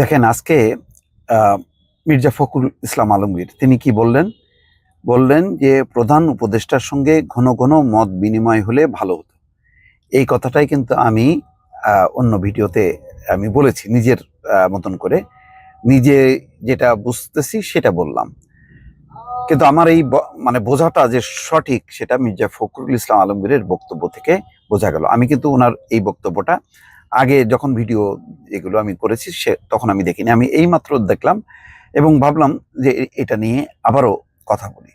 দেখেন, আজকে মির্জা ফখরুল ইসলাম আলমগীর, তিনি কি বললেন? বললেন যে, প্রধান উপদেষ্টার সঙ্গে ঘন ঘন মত বিনিময় হলে ভালো হতো। এই কথাটাই কিন্তু আমি অন্য ভিডিওতে আমি বলেছি, নিজের মতন করে। নিজে যেটা বুঝতেছি সেটা বললাম। কিন্তু আমার এই মানে বোঝাটা যে সঠিক, সেটা মির্জা ফখরুল ইসলাম আলমগীরের বক্তব্য থেকে বোঝা গেল। আমি কিন্তু ওনার এই বক্তব্যটা আগে যখন ভিডিও এগুলো আমি করেছি, সে তখন আমি দেখিনি। আমি এইমাত্র দেখলাম এবং ভাবলাম যে এটা নিয়ে আবারও কথা বলি।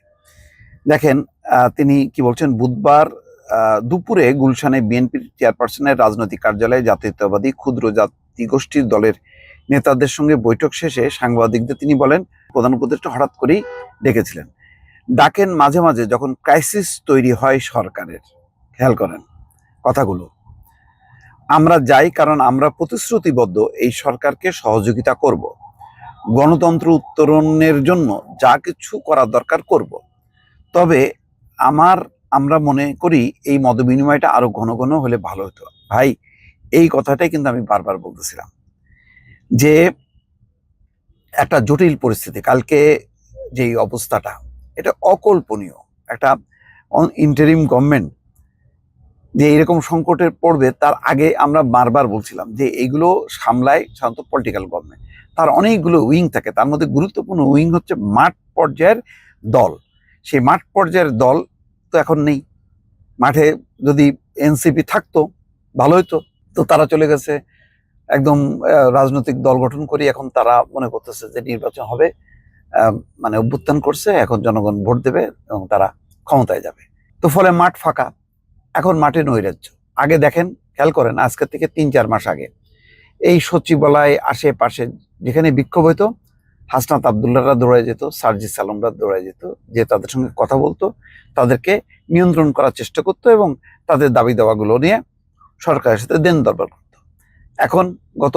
দেখেন তিনি কি বলছেন? বুধবার দুপুরে গুলশানে বিএনপির চেয়ারপারসনের রাজনৈতিক কার্যালয়ে জাতীয়তাবাদী ক্ষুদ্র জাতি গোষ্ঠীর দলের নেতাদের সঙ্গে বৈঠক শেষে সাংবাদিকদের তিনি বলেন, প্রধান উপদেষ্টা হঠাৎ করেই ডেকেছিলেন। ডাকেন মাঝে মাঝে যখন ক্রাইসিস তৈরি হয় সরকারের। খেয়াল করেন কথাগুলো। আমরা যাই কারণ আমরা প্রতিশ্রুতিবদ্ধ এই সরকারকে সহযোগিতা করব। গণতন্ত্র উত্তরণের জন্য যা কিছু করা দরকার করব। তবে আমার, আমরা মনে করি এই মত বিনিময়টা আরও ঘন ঘন হলে ভালো হতো। ভাই, এই কথাটাই কিন্তু আমি বারবার বলতেছিলাম যে একটা জটিল পরিস্থিতি, কালকে যেই অবস্থাটা, এটা অকল্পনীয়। একটা ইন্টারিম গভর্নমেন্ট যে এরকম সংকটের পড়বে তার আগে আমরা বারবার বলছিলাম যে এইগুলো সামলায় সাধারণত পলিটিক্যাল গভর্নমেন্ট তার অনেকগুলো উইং থাকে। তার মধ্যে গুরুত্বপূর্ণ উইং হচ্ছে মাঠ পর্যায়ের দল। সেই মাঠ পর্যায়ের দল তো এখন নেই। মাঠে যদি এনসিপি থাকতো, ভালো হতো তো তারা চলে গেছে। একদম রাজনৈতিক দল গঠন করি এখন তারা মনে করতেছে যে নির্বাচন হবে। মানে অভ্যুত্থান করছে। এখন জনগণ ভোট দেবে এবং তারা ক্ষমতায় যাবে। তো ফলে মাঠ ফাঁকা। এখন মাঠে নৈরাজ্য। আগে দেখেন, খেয়াল করেন, আজকে থেকে তিন, চার মাস আগে। এই সচিবালয় আশেপাশে যেখানে বিক্ষোভ হইতো, হাসনাত আবদুল্লাহরা দৌড়ায় যেত, সার্জিস আলমরা দৌড়ায় যেত, যে তাদের সঙ্গে কথা বলতো, তাদেরকে নিয়ন্ত্রণ করার চেষ্টা করতো এবং তাদের দাবি দাওয়াগুলো নিয়ে সরকারের সাথে দেন দরবার করতো। এখন গত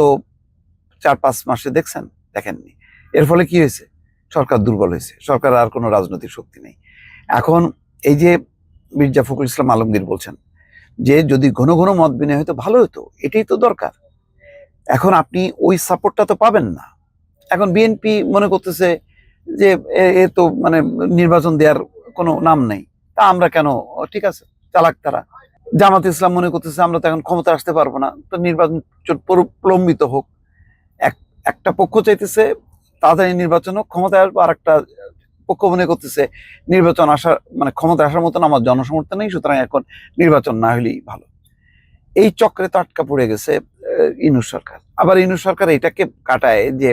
চার, পাঁচ মাসে দেখছেন? দেখেননি। এর ফলে কি হয়েছে? সরকার দুর্বল হয়েছে। সরকার আর কোনো রাজনৈতিক শক্তি নেই। এখন এই যে মির্জা ফখরুল ইসলাম আলমগীর বলছেন যে যদি ঘন ঘন মত বিনয় হতো ভালো হতো, এটাই তো দরকার। এখন আপনি ওই সাপোর্টটা তো পাবেন না। এখন বিএনপি মনে করতেছে যে এ- তো মানে নির্বাচন দেওয়ার কোনো নাম নেই। তা আমরা কেন? ঠিক আছে, চালাক তারা। জামাত ইসলাম মনে করতেছে আমরা তো এখন ক্ষমতা আসতে পারব না। তো নির্বাচন প্রলম্বিত হোক। এক, একটা পক্ষ চাইতেছে তাড়াতাড়ি নির্বাচন হোক ক্ষমতায় আসব আর একটা পক্ষ মনে করতেছে নির্বাচন আসার মানে ক্ষমতা আসার মতন আমার জনসমর্থন নেই, সুতরাং এখন নির্বাচন না হলেই ভালো। এই চক্রে তো আটকা পড়ে গেছে ইনুস সরকার। আবার ইনুস সরকার এটাকে কাটায় যে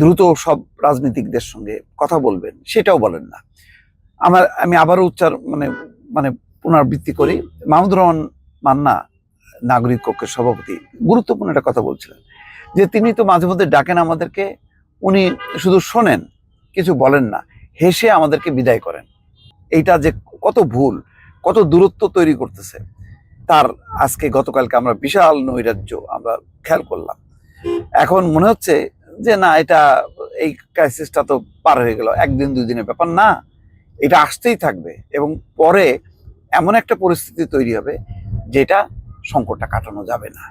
দ্রুত সব রাজনীতিকদের সঙ্গে কথা বলবেন, সেটাও বলেন না। আমার, আমি আবারও উচ্চার মানে মানে পুনরাবৃত্তি করি, মাহমুদুর রহমান মান্না, নাগরিক কক্ষের সভাপতি, গুরুত্বপূর্ণ একটা কথা বলছিলেন। যে তিনি তো মাঝে মধ্যে ডাকেন আমাদেরকে, উনি শুধু শোনেন কিছু বলেন না, হেসে আমাদেরকে বিদায় করেন। এইটা যে কত ভুল, কত দূরত্ব তৈরি করতেছে, তার আজকে গতকালকে আমরা বিশাল নৈরাজ্য আমরা খেয়াল করলাম। এখন মনে হচ্ছে যে না, এটা এই ক্রাইসিসটা তো পার হয়ে গেল, একদিন দুই দিনের ব্যাপার। না, এটা আসতেই থাকবে এবং পরে এমন একটা পরিস্থিতি তৈরি হবে যেটা সংকটটা কাটানো যাবে না।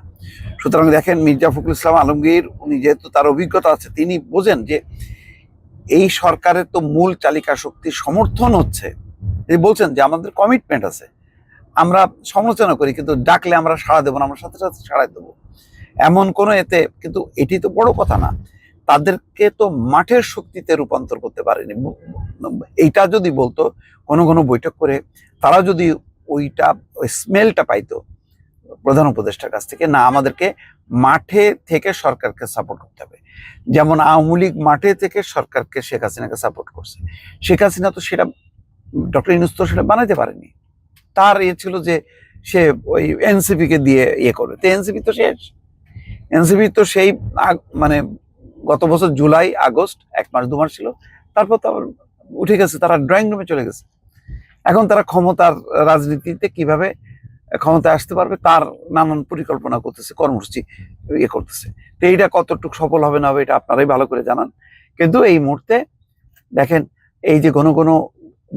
সুতরাং দেখেন মির্জা ফখরুল ইসলাম আলমগীর, উনি যেহেতু তার অভিজ্ঞতা আছে, তিনি বোঝেন যে এই সরকারের তো মূল চালিকা শক্তি সমর্থন হচ্ছে। তিনি বলছেন যে আমাদের কমিটমেন্ট আছে। আমরা সমালোচনা করি, কিন্তু ডাকলে আমরা সাড়া দেবো না, আমরা সাথে সাথে সাড়া দেবো। এমন কোনো এতে কিন্তু এটি তো বড় কথা না। তাদেরকে তো মাঠের শক্তিতে রূপান্তর করতে পারেনি। এইটা যদি বলতো কোনো কোনো বৈঠক করে তারা যদি ওইটা, ওই স্মেলটা পাইতো, প্রধান উপদেষ্টার কাছ থেকে, না, আমাদেরকে মাঠে থেকে সরকারকে সাপোর্ট করতে হবে। যেমন আওয়ামী লীগ মাঠে থেকে সরকারকে শেখ হাসিনাকে সাপোর্ট করছে। শেখ হাসিনা তো সেটা ডক্টর ইনুস তো সেটা বানাইতে পারেনি। তার ইয়ে ছিল যে সে ওই এনসিপি কে দিয়ে ইয়ে করবে। তো এনসিপি তো শেষ। এনসিপি তো সেই মানে গত বছর জুলাই, আগস্ট, এক মাস, দু মাস ছিল। তারপর তো উঠে গেছে, তারা ড্রয়িং রুমে চলে গেছে। এখন তারা ক্ষমতার রাজনীতিতে কীভাবে ক্ষমতায় আসতে পারবে, তার নানান পরিকল্পনা করতেছে, কর্মসূচি ইয়ে করতেছে। তো এইটা কতটুকু সফল হবে না হবে এটা আপনারাই ভালো করে জানান। কিন্তু এই মুহূর্তে দেখেন, এই যে ঘন ঘন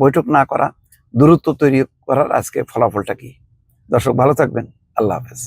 বৈঠক না করা, দূরত্ব তৈরি করার আজকে ফলাফলটা কি? দর্শক ভালো থাকবেন, আল্লাহ হাফেজ।